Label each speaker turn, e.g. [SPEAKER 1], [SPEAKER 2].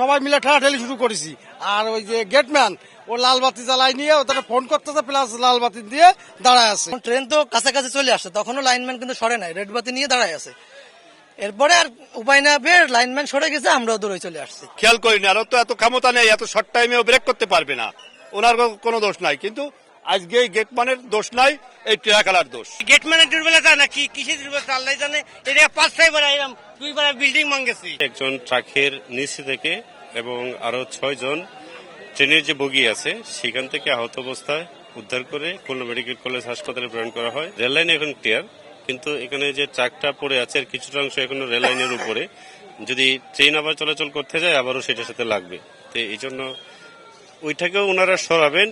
[SPEAKER 1] সবাই মিলে ঠেলাঠেলি শুরু করেছি। আর ওই যে গেটম্যান, ও লাল বাতি জ্বালাই নিয়ে ওটাকে ফোন করতেছে প্লাস লাল বাতি দিয়ে দাঁড়ায় আছে।
[SPEAKER 2] ট্রেন তো কাছাকাছি চলে আসছে তখনও লাইনম্যান কিন্তু সরে নাই রেড বাতি নিয়ে দাঁড়ায় আছে। এরপরে আর উপায় না পেয়ে লাইনম্যান সরে গেছে আমরাও দূরে চলে আসছি।
[SPEAKER 3] খেয়াল করিনি আর তো এত ক্ষমতা নেই এত শর্ট টাইমেও ব্রেক করতে পারবে না। ওনার কোনো দোষ নাই কিন্তু আজকে এই গেটম্যানের দোষ নাই এই ট্রাকালার দোষ।
[SPEAKER 4] গেটম্যানের দুর্বলতা না কি? কিসের দুর্বলতা? আল্লাহ জানে এটা পাঁচটাই বার এরকম দুইবার বিল্ডিং ভাঙ্গেছি
[SPEAKER 5] একজন ট্রাকের নিচে থেকে এবং আরও ছয় জন ট্রেনের যে বগি আছে সেখান থেকে আহত অবস্থায় উদ্ধার করে খুলনা মেডিকেল কলেজ হাসপাতালে প্রেরণ করা হয়। রেল লাইন এখন ক্লিয়ার কিন্তু এখানে যে ট্রাকটা পড়ে আছে আর কিছুটা অংশ এখনও রেল লাইনের উপরে, যদি ট্রেন আবার চলাচল করতে যায়, আবারও সেটার সাথে লাগবে। তো এই জন্য ওইটাকেও ওনারা সরাবেন।